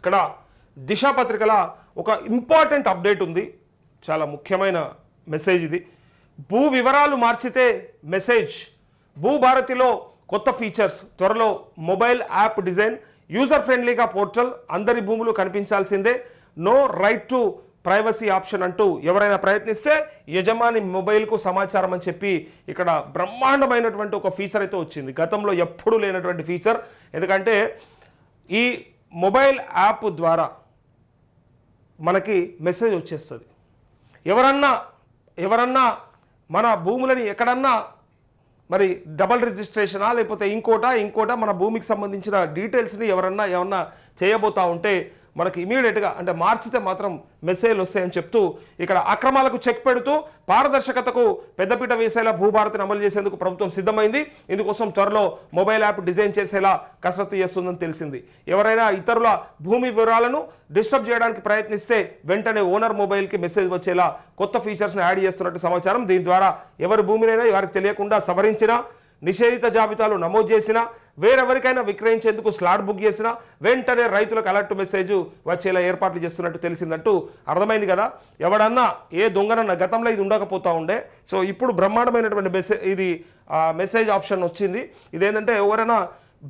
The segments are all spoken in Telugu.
ఇక్కడ దిశ పత్రికల ఒక ఇంపార్టెంట్ అప్డేట్ ఉంది. చాలా ముఖ్యమైన మెసేజ్ ఇది. భూ వివరాలు మార్చితే మెసేజ్. భూభారతిలో కొత్త ఫీచర్స్ త్వరలో మొబైల్ యాప్ డిజైన్ యూజర్ ఫ్రెండ్లీగా పోర్టల్ అందరి భూములు కనిపించాల్సిందే. No right to privacy option అంటూ ఎవరైనా ప్రయత్నిస్తే యజమాని మొబైల్కు సమాచారం అని చెప్పి ఇక్కడ బ్రహ్మాండమైనటువంటి ఒక ఫీచర్ అయితే వచ్చింది. గతంలో ఎప్పుడూ లేనటువంటి ఫీచర్. ఎందుకంటే ఈ మొబైల్ యాప్ ద్వారా మనకి మెసేజ్ వచ్చేస్తుంది. ఎవరన్నా ఎవరన్నా మన భూములని ఎక్కడన్నా మరి డబల్ రిజిస్ట్రేషనా లేకపోతే ఇంకోటా ఇంకోటా మన భూమికి సంబంధించిన డీటెయిల్స్ని ఎవరన్నా ఏమన్నా చేయబోతా ఉంటే మనకి ఇమీడియట్గా అంటే మార్చితే మాత్రం మెసేజ్లు వస్తాయని చెప్తూ ఇక్కడ అక్రమాలకు చెక్ పెడుతూ పారదర్శకతకు పెద్దపీట వేసేలా భూభారతిని అమలు చేసేందుకు ప్రభుత్వం సిద్ధమైంది. ఇందుకోసం త్వరలో మొబైల్ యాప్ డిజైన్ చేసేలా కసరత్తు చేస్తుందని తెలిసింది. ఎవరైనా ఇతరుల భూమి వివరాలను డిస్టర్బ్ చేయడానికి ప్రయత్నిస్తే వెంటనే ఓనర్ మొబైల్కి మెసేజ్ వచ్చేలా కొత్త ఫీచర్స్ని యాడ్ చేస్తున్నట్టు సమాచారం. దీని ద్వారా ఎవరి భూమినైనా వారికి తెలియకుండా సవరించినా నిషేధిత జాబితాలు నమోదు చేసినా వేరెవరికైనా విక్రయించేందుకు స్లాట్ బుక్ చేసినా వెంటనే రైతులకు అలర్ట్ మెసేజ్ వచ్చేలా ఏర్పాట్లు చేస్తున్నట్టు తెలిసిందంటూ అర్థమైంది కదా. ఎవడన్నా ఏ దొంగనన్న గతంలో ఇది ఉండకపోతా ఉండే. సో ఇప్పుడు బ్రహ్మాండమైనటువంటి మెసేజ్ ఇది మెసేజ్ ఆప్షన్ వచ్చింది. ఇదేంటంటే ఎవరైనా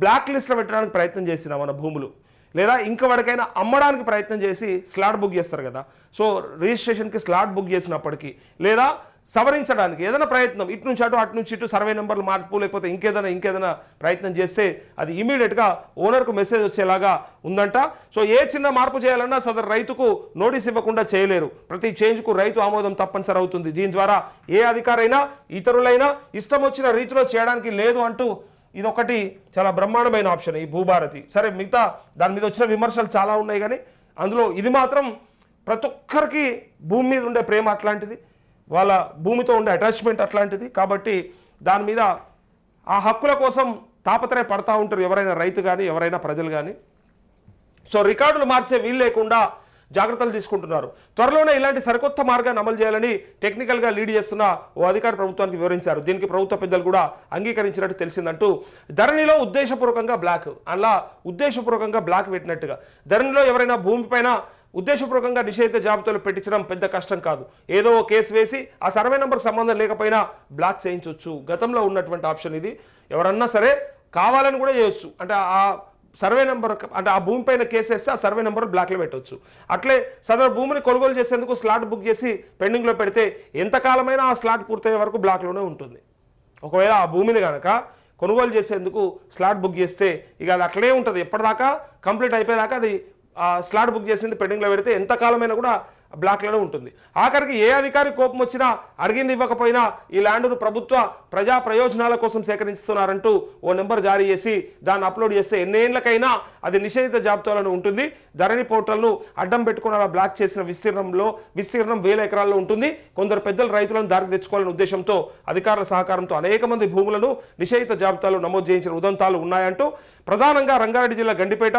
బ్లాక్ లిస్ట్లో పెట్టడానికి ప్రయత్నం చేసిన మన భూములు లేదా ఇంకెవరికైనా అమ్మడానికి ప్రయత్నం చేసి స్లాట్ బుక్ చేస్తారు కదా. సో రిజిస్ట్రేషన్కి స్లాట్ బుక్ చేసినప్పటికీ లేదా సవరించడానికి ఏదైనా ప్రయత్నం ఇటు నుంచి అటు అటు నుంచి ఇటు సర్వే నెంబర్లు మార్పు లేకపోతే ఇంకేదైనా ఇంకేదైనా ప్రయత్నం చేస్తే అది ఇమీడియట్గా ఓనర్కు మెసేజ్ వచ్చేలాగా ఉందంట. సో ఏ చిన్న మార్పు చేయాలన్నా సదరు రైతుకు నోటీస్ ఇవ్వకుండా చేయలేరు. ప్రతి చేంజ్కు రైతు ఆమోదం తప్పనిసరి అవుతుంది. దీని ద్వారా ఏ అధికారైనా ఇతరులైనా ఇష్టం వచ్చిన రీతిలో చేయడానికి లేదు అంటూ ఇదొకటి చాలా బ్రహ్మాండమైన ఆప్షన్ ఈ భూభారతి. సరే మిగతా దాని మీద వచ్చిన విమర్శలు చాలా ఉన్నాయి కానీ అందులో ఇది మాత్రం ప్రతి ఒక్కరికి భూమి మీద ఉండే ప్రేమ అట్లాంటిది. వాళ్ళ భూమితో ఉండే అటాచ్మెంట్ అట్లాంటిది. కాబట్టి దాని మీద ఆ హక్కుల కోసం తాపత్రయ పడతా ఉంటారు ఎవరైనా రైతు కానీ ఎవరైనా ప్రజలు కానీ సో రికార్డులు మార్చే వీలు లేకుండా జాగ్రత్తలు తీసుకుంటున్నారు. త్వరలోనే ఇలాంటి సరికొత్త మార్గాన్ని అమలు చేయాలని టెక్నికల్గా లీడ్ చేస్తున్న ఓ అధికారి ప్రభుత్వానికి వివరించారు. దీనికి ప్రభుత్వ పెద్దలు కూడా అంగీకరించినట్టు తెలిసిందంటూ ధరణిలో ఉద్దేశపూర్వకంగా బ్లాక్ అలా ఉద్దేశపూర్వకంగా బ్లాక్ పెట్టినట్టుగా. ధరణిలో ఎవరైనా భూమిపైన ఉద్దేశపూర్వకంగా నిషేధిత జాబితాలు పెట్టించడం పెద్ద కష్టం కాదు. ఏదో ఓ కేసు వేసి ఆ సర్వే నెంబర్కి సంబంధం లేకపోయినా బ్లాక్ చేయించవచ్చు గతంలో ఉన్నటువంటి ఆప్షన్ ఇది. ఎవరన్నా సరే కావాలని కూడా చేయొచ్చు. అంటే ఆ సర్వే నెంబర్ అంటే ఆ భూమి పైన కేసు వేస్తే ఆ సర్వే నెంబర్ బ్లాక్లో పెట్టవచ్చు అట్లే సదరు భూమిని కొనుగోలు చేసేందుకు స్లాట్ బుక్ చేసి పెండింగ్లో పెడితే ఎంతకాలమైనా ఆ స్లాట్ పూర్తయ్యే వరకు బ్లాక్లోనే ఉంటుంది. ఒకవేళ ఆ భూమిని కనుక కొనుగోలు చేసేందుకు స్లాట్ బుక్ చేస్తే ఇక అది అట్లే ఉంటుంది. ఎప్పటిదాకా కంప్లీట్ అయిపోయేదాకా అది స్లాట్ బుక్ చేసింది పెండింగ్లో పెడితే ఎంతకాలమైనా కూడా బ్లాక్లోనే ఉంటుంది. ఆఖరికి ఏ అధికారి కోపం వచ్చినా అడిగింది ఇవ్వకపోయినా ఈ ల్యాండ్ను ప్రభుత్వ ప్రజా ప్రయోజనాల కోసం సేకరిస్తున్నారంటూ ఓ నెంబర్ జారీ చేసి దాన్ని అప్లోడ్ చేస్తే ఎన్నేళ్ళకైనా అది నిషేధిత జాబితాలోనే ఉంటుంది. ధరణి పోర్టల్ను అడ్డం పెట్టుకుని అలా బ్లాక్ చేసిన విస్తీర్ణంలో విస్తీర్ణం వేల ఎకరాల్లో ఉంటుంది. కొందరు పెద్దలు రైతులను దారికి తెచ్చుకోవాలనే ఉద్దేశంతో అధికారుల సహకారంతో అనేక మంది భూములను నిషేధిత జాబితాలో నమోదు చేయించిన ఉదంతాలు ఉన్నాయంటూ ప్రధానంగా రంగారెడ్డి జిల్లా గండిపేట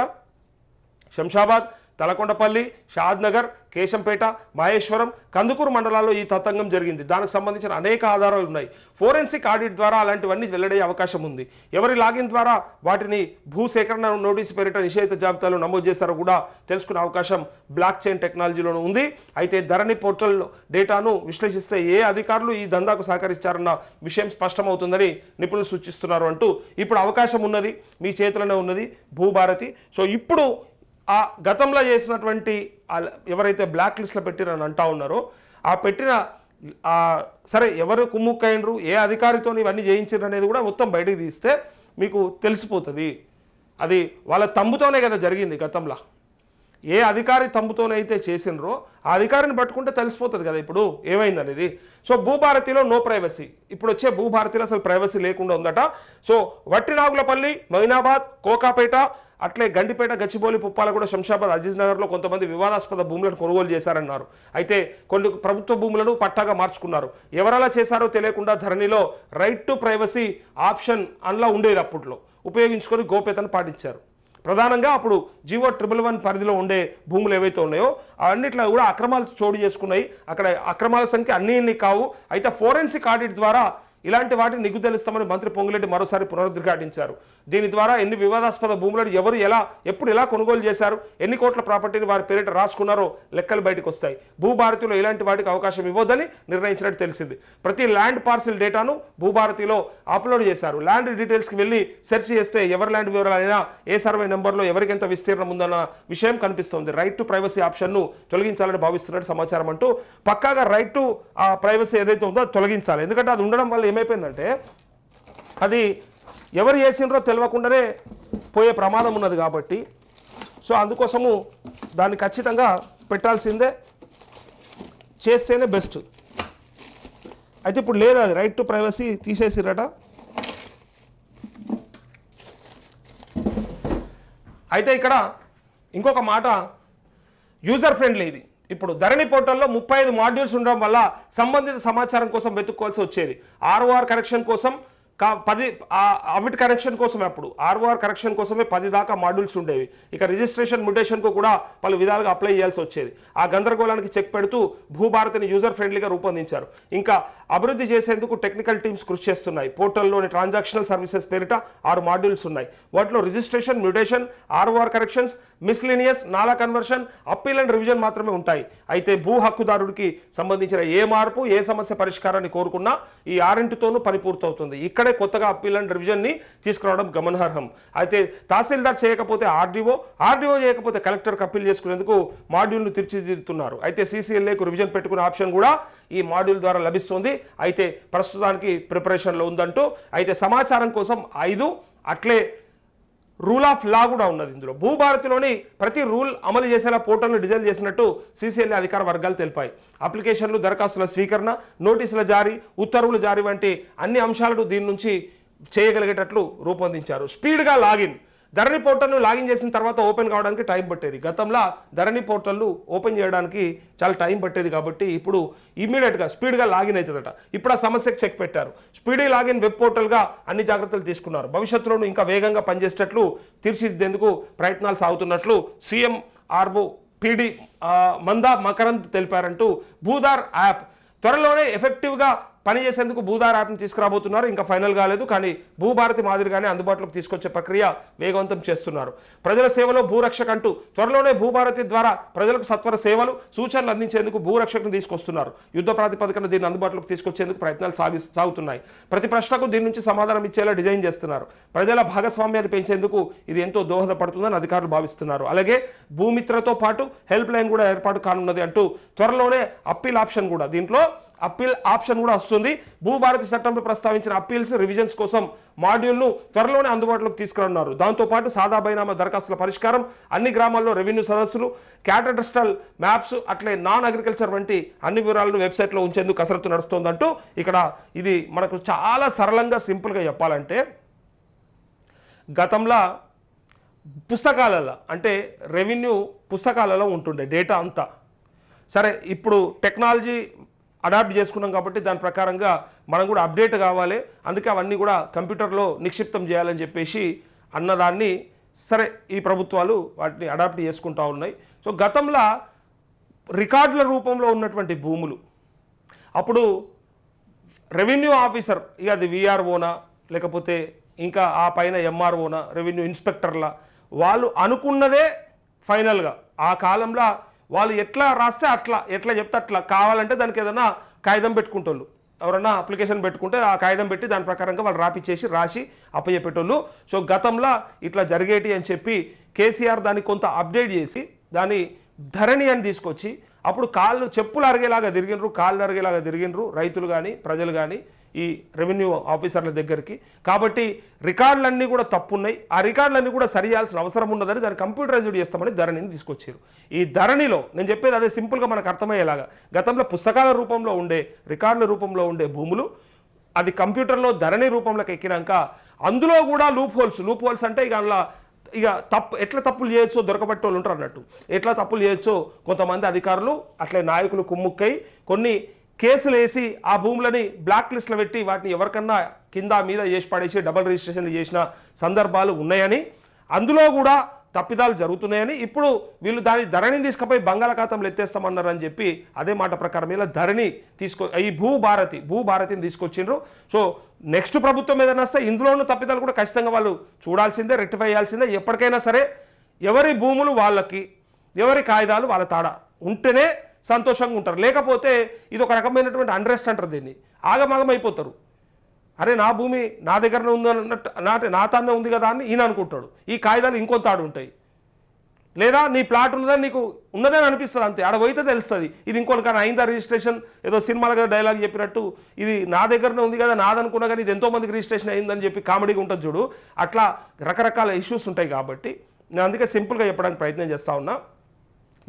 శంషాబాద్ తలకొండపల్లి షాద్నగర్ కేశంపేట మహేశ్వరం కందుకూరు మండలాల్లో ఈ తతంగం జరిగింది. దానికి సంబంధించిన అనేక ఆధారాలు ఉన్నాయి. ఫోరెన్సిక్ ఆడిట్ ద్వారా అలాంటివన్నీ వెల్లడే అవకాశం ఉంది. ఎవరి లాగిన్ ద్వారా వాటిని భూసేకరణ నోటీసు పేరిట నిషేధిత జాబితాలో నమోదు చేశారో కూడా తెలుసుకునే అవకాశం బ్లాక్ చైన్ టెక్నాలజీలోనూ ఉంది. అయితే ధరణి పోర్టల్ డేటాను విశ్లేషిస్తే ఏ అధికారులు ఈ దందాకు సహకరిస్తారన్న విషయం స్పష్టమవుతుందని నిపుణులు సూచిస్తున్నారు అంటూ ఇప్పుడు అవకాశం ఉన్నది మీ చేతిలోనే ఉన్నది భూభారతి. సో ఇప్పుడు ఆ గతంలో చేసినటువంటి ఎవరైతే బ్లాక్ లిస్ట్లో పెట్టిరని అంటా ఉన్నారో ఆ పెట్టిన సరే ఎవరు కుమ్ముక్కైనరు ఏ అధికారితో ఇవన్నీ చేయించారు అనేది కూడా మొత్తం బయటకు తీస్తే మీకు తెలిసిపోతుంది. అది వాళ్ళ తమ్ముతోనే కదా జరిగింది గతంలో. ఏ అధికారి తమ్ముతోనైతే చేసినరో ఆ అధికారిని పట్టుకుంటే తెలిసిపోతుంది కదా ఇప్పుడు. ఏమైంది అనేది సో భూభారతిలో నో ప్రైవసీ ఇప్పుడు వచ్చే భూభారతిలో అసలు ప్రైవసీ లేకుండా ఉందట. సో వట్టినాగులపల్లి మైనాబాద్ కోకాపేట అట్లే గండిపేట గచ్చిబౌలి పుప్పాల కూడా శంషాబాద్ అజీజ్ నగర్లో కొంతమంది వివాదాస్పద భూములను కొనుగోలు చేశారన్నారు. అయితే కొన్ని ప్రభుత్వ భూములను పట్టాగా మార్చుకున్నారు. ఎవరలా చేశారో తెలియకుండా ధరణిలో రైట్ టు ప్రైవసీ ఆప్షన్ అలా ఉండేది అప్పట్లో. ఉపయోగించుకొని గోప్యతను పాటించారు. ప్రధానంగా అప్పుడు జివో ట్రిపుల్ వన్ పరిధిలో ఉండే భూములు ఏవైతే ఉన్నాయో అన్నిట్లో కూడా అక్రమాలు చోటు చేసుకున్నాయి. అక్కడ అక్రమాల సంఖ్య అన్ని ఇన్ని కావు. అయితే ఫోరెన్సిక్ ఆడిట్ ద్వారా ఇలాంటి వాటిని నిగ్గుదలిస్తామని మంత్రి పొంగులేటి మరోసారి పునరుద్ఘాటించారు దీని ద్వారా ఎన్ని వివాదాస్పద భూములను ఎవరు ఎలా ఎప్పుడు ఎలా కొనుగోలు చేశారు ఎన్ని కోట్ల ప్రాపర్టీని వారి పేరిట రాసుకున్నారో లెక్కలు బయటకు వస్తాయి. భూభారతిలో ఇలాంటి వాటికి అవకాశం ఇవ్వద్దని నిర్ణయించినట్టు తెలిసింది. ప్రతి ల్యాండ్ పార్సిల్ డేటాను భూభారతిలో అప్లోడ్ చేశారు. ల్యాండ్ డీటెయిల్స్కి వెళ్ళి సెర్చ్ చేస్తే ఎవరి ల్యాండ్ వివరాలైనా ఏ సర్వే నెంబర్లో ఎవరికి ఎంత విస్తీర్ణం ఉందన్న విషయం కనిపిస్తోంది. రైట్ టు ప్రైవసీ ఆప్షన్ను తొలగించాలని భావిస్తున్నట్టు సమాచారం అంటూ పక్కాగా రైట్ టు ఆ ప్రైవసీ ఏదైతే ఉందో అది తొలగించాలి. ఎందుకంటే అది ఉండడం వల్ల ఏమైపోయిందంటే అది ఎవరు చేసిండ్రో తెలియకుండానే పోయే ప్రమాదం ఉన్నది కాబట్టి. సో అందుకోసము దాన్ని ఖచ్చితంగా పెట్టాల్సిందే. చేస్తేనే బెస్ట్. అయితే ఇప్పుడు లేదు అది రైట్ టు ప్రైవసీ తీసేసిరట అయితే ఇక్కడ ఇంకొక మాట. యూజర్ ఫ్రెండ్లీ ఇది. ఇప్పుడు ధరణి పోర్టల్లో ముప్పై ఐదు మాడ్యూల్స్ ఉండడం వల్ల సంబంధిత సమాచారం కోసం వెతుక్కోవాల్సి వచ్చేది. ఆర్ఓఆర్ కరెక్షన్ కోసం కా పది ఆ- అవిట్ కరెక్షన్ కోసమే అప్పుడు. ఆర్ఓఆర్ కరెక్షన్ కోసమే పది దాకా మాడ్యూల్స్ ఉండేవి. ఇక రిజిస్ట్రేషన్ మ్యుటేషన్కు కూడా పలు విధాలుగా అప్లై చేయాల్సి వచ్చేది. ఆ గందరగోళానికి చెక్ పెడుతూ భూభారతిని యూజర్ ఫ్రెండ్లీగా రూపొందించారు. ఇంకా అభివృద్ధి చేసేందుకు టెక్నికల్ టీమ్స్ కృషి చేస్తున్నాయి. పోర్టల్లోని ట్రాన్సాక్షనల్ సర్వీసెస్ పేరిట ఆరు మాడ్యూల్స్ ఉన్నాయి. వాటిలో registration mutation ROR corrections miscellaneous NALA conversion appeal and revision మాత్రమే ఉంటాయి. అయితే భూ హక్కుదారుడికి సంబంధించిన ఏ మార్పు ఏ సమస్య పరిష్కారాన్ని కోరుకున్నా ఈ ఆరింటితోనూ పని పూర్తవుతుంది ఇక్కడ కొత్తగా అప్పీల్ అండ్ రివిజన్ని తీసుకురావడం గమనార్హం. అయితే తహసీల్దార్ చేయకపోతే ఆర్డీఓ ఆర్డీఓ చేయకపోతే కలెక్టర్కి అప్పీల్ చేసుకునేందుకు మాడ్యూల్ను తీర్చిదిద్దుతున్నారు. అయితే సీసీఎల్ఏకు రివిజన్ పెట్టుకునే ఆప్షన్ కూడా ఈ మాడ్యూల్ ద్వారా లభిస్తుంది. అయితే ప్రస్తుతానికి ప్రిపరేషన్లో ఉందంటూ అయితే సమాచారం కోసం ఐదు అట్లే రూల్ ఆఫ్ లా కూడా ఉన్నది ఇందులో. భూభారతిలోని ప్రతి రూల్ అమలు చేసేలా పోర్టల్ను డిజైన్ చేసినట్టు సీసీఎల్ఏ అధికార వర్గాలు తెలిపాయి. అప్లికేషన్లు దరఖాస్తుల స్వీకరణ నోటీసుల జారీ ఉత్తర్వులు జారీ వంటి అన్ని అంశాలను దీని నుంచి చేయగలిగేటట్లు రూపొందించారు. స్పీడ్గా లాగిన్ ధరణి పోర్టల్ను లాగిన్ చేసిన తర్వాత ఓపెన్ కావడానికి టైం పట్టేది. గతంలో ధరణి పోర్టల్ను ఓపెన్ చేయడానికి చాలా టైం పట్టేది కాబట్టి ఇప్పుడు ఇమీడియట్గా స్పీడ్గా లాగిన్ అవుతుందట. ఇప్పుడు ఆ సమస్యకు చెక్ పెట్టారు. స్పీడీ లాగిన్ వెబ్ పోర్టల్గా అన్ని జాగ్రత్తలు తీసుకున్నారు. భవిష్యత్తులోనూ ఇంకా వేగంగా పనిచేసేటట్లు తీర్చిదిద్దేందుకు ప్రయత్నాలు సాగుతున్నట్లు CM RO PD Manda Makarand తెలిపారంటూ Bhudhaar app. త్వరలోనే ఎఫెక్టివ్గా పనిచేసేందుకు భూదార్ యాప్ని తీసుకురాబోతున్నారు. ఇంకా ఫైనల్ కాలేదు కానీ భూభారతి మాదిరిగానే అందుబాటులోకి తీసుకొచ్చే ప్రక్రియ వేగవంతం చేస్తున్నారు. ప్రజల సేవలో భూరక్షక అంటూ త్వరలోనే భూభారతి ద్వారా ప్రజలకు సత్వర సేవలు సూచనలు అందించేందుకు భూరక్షకుని తీసుకొస్తున్నారు. యుద్ధ ప్రాతిపదికన దీన్ని అందుబాటులోకి తీసుకొచ్చేందుకు ప్రయత్నాలు సాగి సాగుతున్నాయి. ప్రతి ప్రశ్నకు దీని నుంచి సమాధానం ఇచ్చేలా డిజైన్ చేస్తున్నారు. ప్రజల భాగస్వామ్యాన్ని పెంచేందుకు ఇది ఎంతో దోహదపడుతుందని అధికారులు భావిస్తున్నారు. అలాగే భూమిత్రతో పాటు హెల్ప్ లైన్ కూడా ఏర్పాటు కానున్నది అంటూ త్వరలోనే అప్పీల్ ఆప్షన్ కూడా. దీంట్లో అప్పీల్ ఆప్షన్ కూడా వస్తుంది. భూభారతి చట్టంలో ప్రస్తావించిన అప్పీల్స్ రివిజన్స్ కోసం మాడ్యూల్ను త్వరలోనే అందుబాటులోకి తీసుకురన్నారు దాంతోపాటు సాదా బైనామా దరఖాస్తుల పరిష్కారం అన్ని గ్రామాల్లో రెవెన్యూ సదస్సులు క్యాటడ్రస్టల్ మ్యాప్స్ అట్లే నాన్ అగ్రికల్చర్ వంటి అన్ని వివరాలను వెబ్సైట్లో ఉంచేందుకు కసరత్తు నడుస్తోందంటూ ఇక్కడ ఇది మనకు చాలా సరళంగా సింపుల్గా చెప్పాలంటే గతంలో పుస్తకాలలో అంటే రెవెన్యూ పుస్తకాలలో ఉంటుండే డేటా అంతా. సరే ఇప్పుడు టెక్నాలజీ అడాప్ట్ చేసుకున్నాం కాబట్టి దాని ప్రకారంగా మనం కూడా అప్డేట్ కావాలి. అందుకే అవన్నీ కూడా కంప్యూటర్లో నిక్షిప్తం చేయాలని చెప్పేసి అన్నదాన్ని సరే ఈ ప్రభుత్వాలు వాటిని అడాప్ట్ చేసుకుంటా ఉన్నాయి. సో గతంలో రికార్డుల రూపంలో ఉన్నటువంటి భూములు అప్పుడు రెవెన్యూ ఆఫీసర్ ఇక అది విఆర్ఓనా లేకపోతే ఇంకా ఆ పైన ఎంఆర్ఓనా రెవెన్యూ ఇన్స్పెక్టర్ల వాళ్ళు అనుకున్నదే ఫైనల్గా. ఆ కాలంలో వాళ్ళు ఎట్లా రాస్తే అట్లా ఎట్లా చెప్తే అట్లా. కావాలంటే దానికి ఏదైనా కాగితం పెట్టుకుంటోళ్ళు. ఎవరన్నా అప్లికేషన్ పెట్టుకుంటే ఆ కాగితం పెట్టి దాని ప్రకారంగా వాళ్ళు రాపిచ్చేసి రాసి అప్పచెప్పేటోళ్ళు సో గతంలో ఇట్లా జరిగేటి అని చెప్పి కేసీఆర్ దాన్ని కొంత అప్డేట్ చేసి దాన్ని ధరణి అని తీసుకొచ్చి అప్పుడు కాళ్ళు చెప్పులు అరిగేలాగా తిరిగినరు కాళ్ళు అరిగేలాగా తిరిగినరు రైతులు కానీ ప్రజలు కానీ ఈ రెవెన్యూ ఆఫీసర్ల దగ్గరికి. కాబట్టి రికార్డులన్నీ కూడా తప్పున్నాయి. ఆ రికార్డులన్నీ కూడా సరియాల్సిన అవసరం ఉన్నదని దాన్ని కంప్యూటరైజ్డ్ చేస్తామని ధరణిని తీసుకొచ్చారు. ఈ ధరణిలో నేను చెప్పేది అదే సింపుల్గా మనకు అర్థమయ్యేలాగా. గతంలో పుస్తకాల రూపంలో ఉండే రికార్డుల రూపంలో ఉండే భూములు అది కంప్యూటర్లో ధరణి రూపంలోకి ఎక్కినాక అందులో కూడా లూప్ హోల్స్ లూప్ హోల్స్ అంటే ఇక అందులో ఇక తప్పు ఎట్లా తప్పులు చేయొచ్చో దొరకబట్టే వాళ్ళు ఉంటారు అన్నట్టు. ఎట్లా తప్పులు చేయొచ్చో కొంతమంది అధికారులు అట్లే నాయకులు కుమ్ముక్కై కొన్ని కేసులు వేసి ఆ భూములని బ్లాక్ లిస్ట్లో పెట్టి వాటిని ఎవరికన్నా కింద మీద చేసి పడేసి డబల్ రిజిస్ట్రేషన్ చేసిన సందర్భాలు ఉన్నాయని అందులో కూడా తప్పిదాలు జరుగుతున్నాయని ఇప్పుడు వీళ్ళు దాని ధరణిని తీసుకుపోయి బంగాళాఖాతంలో ఎత్తేస్తామన్నారని చెప్పి అదే మాట ప్రకారం ఇలా ధరణి తీసుకో ఈ భూభారతి భూభారతిని తీసుకొచ్చిండ్రు. సో నెక్స్ట్ ప్రభుత్వం ఏదైనా వస్తే ఇందులోనూ తప్పిదాలు కూడా ఖచ్చితంగా వాళ్ళు చూడాల్సిందే రెక్టిఫై చేయాల్సిందే. ఎప్పటికైనా సరే ఎవరి భూములు వాళ్ళకి ఎవరి కాగితాలు వాళ్ళ తాడ ఉంటేనే సంతోషంగా ఉంటారు. లేకపోతే ఇది ఒక రకమైనటువంటి అండ్రెస్ట్ అంటారు దీన్ని. ఆగమాగం అయిపోతారు అరే నా భూమి నా దగ్గరనే ఉంది అన్నట్టు నా నా తానే ఉంది కదా అని ఈయన అనుకుంటాడు. ఈ కాగితాలు ఇంకొంత ఆడు ఉంటాయి. లేదా నీ ప్లాట్ ఉన్నదని నీకు ఉన్నదని అనిపిస్తుంది అంతే. ఆడ పోయితే తెలుస్తుంది. ఇది ఇంకోటి కానీ అయిందా రిజిస్ట్రేషన్ ఏదో సినిమాల కదా డైలాగ్ చెప్పినట్టు ఇది నా దగ్గరనే ఉంది కదా నాదనుకున్నా కానీ ఇది ఎంతోమందికి రిజిస్ట్రేషన్ అయిందని చెప్పి కామెడీగా ఉంటుంది చూడు. అట్లా రకరకాల ఇష్యూస్ ఉంటాయి కాబట్టి నేను అందుకే సింపుల్గా చెప్పడానికి ప్రయత్నం చేస్తా ఉన్నా.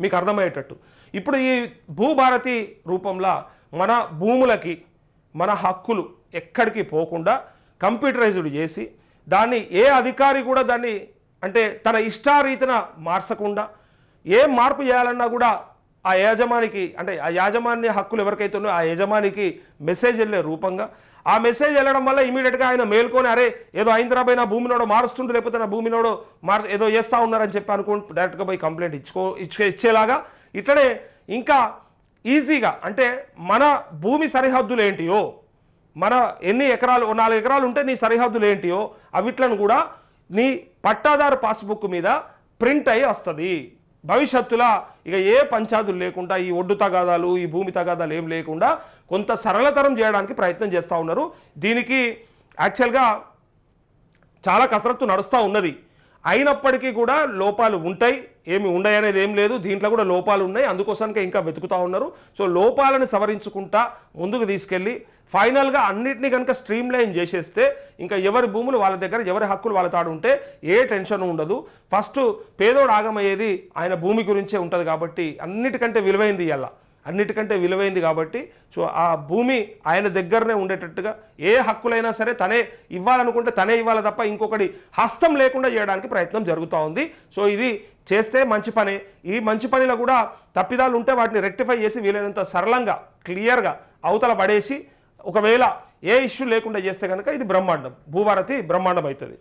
మీకు అర్థమయ్యేటట్టు. ఇప్పుడు ఈ భూభారతి రూపంలో మన భూములకి మన హక్కులు ఎక్కడికి పోకుండా కంప్యూటరైజ్డ్ చేసి దాన్ని ఏ అధికారి కూడా దాన్ని అంటే తన ఇష్టారీతిన మార్చకుండా ఏ మార్పు చేయాలన్నా కూడా ఆ యజమానికి అంటే ఆ యాజమాన్య హక్కులు ఎవరికైతే ఉన్నాయో ఆ యజమానికి మెసేజ్ వెళ్ళే రూపంగా ఆ మెసేజ్ వెళ్ళడం వల్ల ఇమీడియట్గా ఆయన మేల్కొని అరే ఏదో హైదరాబాద్ నా భూమినోడో మారుస్తుండు లేకపోతే నా భూమినోడో మార్ ఏదో చేస్తూ ఉన్నారని చెప్పి అనుకుంటూ డైరెక్ట్గా పోయి కంప్లైంట్ ఇచ్చుకో ఇచ్చే ఇచ్చేలాగా ఇట్లనే ఇంకా ఈజీగా అంటే మన భూమి సరిహద్దులు ఏంటియో మన ఎన్ని ఎకరాలు నాలుగు ఎకరాలు ఉంటే నీ సరిహద్దులు ఏంటియో అవిట్లను కూడా నీ పట్టాదారు పాస్బుక్ మీద ప్రింట్ అయ్యి వస్తుంది. భవిష్యత్తులో ఇక ఏ పంచాదులు లేకుండా ఈ ఒడ్డు తగాదాలు ఈ భూమి తగాదాలు ఏం లేకుండా కొంత సరళతరం చేయడానికి ప్రయత్నం చేస్తూ ఉన్నారు. దీనికి యాక్చువల్గా చాలా కసరత్తు నడుస్తూ ఉన్నది. అయినప్పటికీ కూడా లోపాలు ఉంటాయి. ఏమి ఉండయనేది ఏం లేదు. దీంట్లో కూడా లోపాలు ఉన్నాయి. అందుకోసానికి ఇంకా వెతుకుతూ ఉన్నారు. సో లోపాలను సవరించుకుంటా ముందుకు తీసుకెళ్ళి ఫైనల్గా అన్నిటినీ కనుక స్ట్రీమ్ లైన్ చేసేస్తే ఇంకా ఎవరి భూములు వాళ్ళ దగ్గర ఎవరి హక్కులు వాళ్ళ తాడు ఉంటే ఏ టెన్షన్ ఉండదు. ఫస్ట్ పేదోడు ఆగమయ్యేది ఆయన భూమి గురించే ఉంటుంది కాబట్టి అన్నిటికంటే విలువైంది ఇలా అన్నిటికంటే విలువైంది కాబట్టి సో ఆ భూమి ఆయన దగ్గరనే ఉండేటట్టుగా ఏ హక్కులైనా సరే తనే ఇవ్వాలనుకుంటే తనే ఇవ్వాలి తప్ప ఇంకొకటి హస్తం లేకుండా చేయడానికి ప్రయత్నం జరుగుతూ ఉంది. సో ఇది చేస్తే మంచి పని. ఈ మంచి పనిలో కూడా తప్పిదాలు ఉంటే వాటిని రెక్టిఫై చేసి వీలైనంత సరళంగా క్లియర్గా అవతల పడేసి ఒకవేళ ఏ ఇష్యూ లేకుండా చేస్తే కనుక ఇది బ్రహ్మాండం. భూభారతి బ్రహ్మాండం అవుతుంది